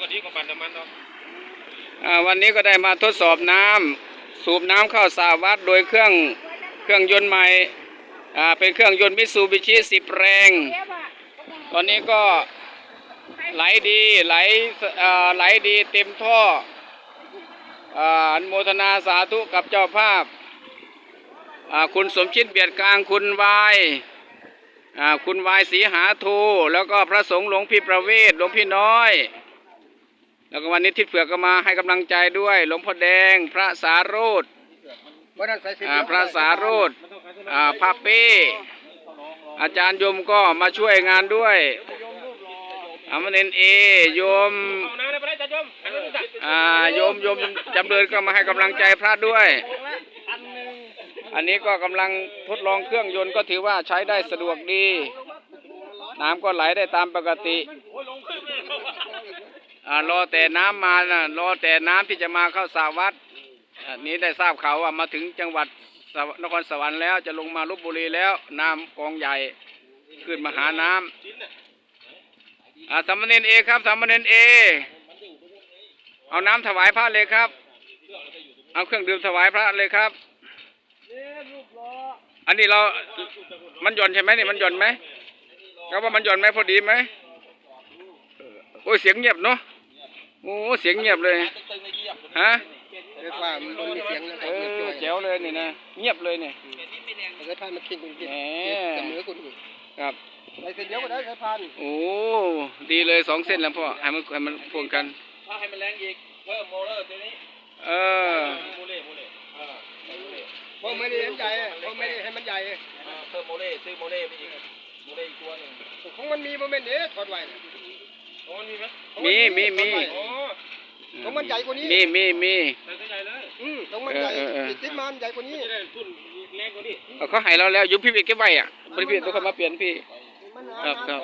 กะทิกับปั่นน้ำมันเนาะวันนี้ก็ได้มาทดสอบน้ำสูบน้ำเข้าสระวัดโดยเครื่องเครื่องยนต์ใหม่เป็นเครื่องยนต์มิตซูบิชิสิบแรง ตอนนี้ก็ไหลดีไหลไหลดีเต็มท่ออ่าอนุโมทนาสาธุกับเจ้าภาพ คุณสมชิดเบียดกลางคุณวายคุณวายศรีหาทูแล้วก็พระสงฆ์หลวงพี่ประเวศหลวงพี่น้อย แล้วก็วันนี้ทิศเผือกก็มาให้กำลังใจด้วย หลวงพ่อแดง พระสาโรธบ่ได้ใส่สีอ่าพระสาโรธอ่าพระเป้อาจารย์โยมก็มาช่วยงานด้วยอามเนนเอโยมเอโยมอ่าโยมโยมจำเริญก็มาให้กำลังใจพระด้วย อันนี้ก็กำลังทดลองเครื่องยนต์ก็ถือว่าใช้ได้สะดวกดี น้ำก็ไหลได้ตามปกติ รอแต่น้ำมานะรอแต่น้ำที่จะมาเข้าสาวัดนี้ได้ทราบข่าวว่ามาถึงจังหวัดนครสวรรค์แล้วจะลงมาลบบุรีแล้วน้ำกองใหญ่ขึ้นมาหาน้ำอาสามเณรเอครับสามเณรเอ เอาน้ำถวายพระเลยครับ เอาเครื่องดื่มถวายพระเลยครับ อันนี้เรา มันหย่อนใช่ไหมนี่มันหย่อนไหมก็ว่ามันหย่อนไหมพอดีไหมโอ้ยเสียงเงียบเนาะ โอ้เสียงเงียบเลย ฮะเรียกว่ามันบ่มีเสียงนะเออแจ๋วเลยนี่นะ เงียบเลยเนี่ยสายพานมันคิงกันกินแหมเสมอคนอื่นครับใส่เส้นเดียวก็ได้สายพานโอ้ดีเลยสองเส้นแล้วพ่อให้มันให้มันพ่วงกันถ้าให้มันแรงอีกเพิ่มโมเลอร์ตัวนี้เออโมเลโมเลอ่าใส่โมเลเพราะไม่ได้ให้มันใหญ่เพราะไม่ได้ให้มันใหญ่อ่าเพิ่มโมเลซื้อโมเลไปอีกโมเลอีกตัวหนึ่งของมันมีโมเมนต์เด้ถอดไว้น่ะโอ้ มีมีมีมีต้องมันใหญ่กว่านี้มีมีมีใส่ตัวใหญ่เลยอืมต้องมันใหญ่ติดที่มันใหญ่กว่านี้ได้ทุนแรงกว่านี้เขาให้เราแล้วยุบพี่เวกเก็บไว้อะบริพี่ต้องเข้ามาเปลี่ยนพี่ ครับครับ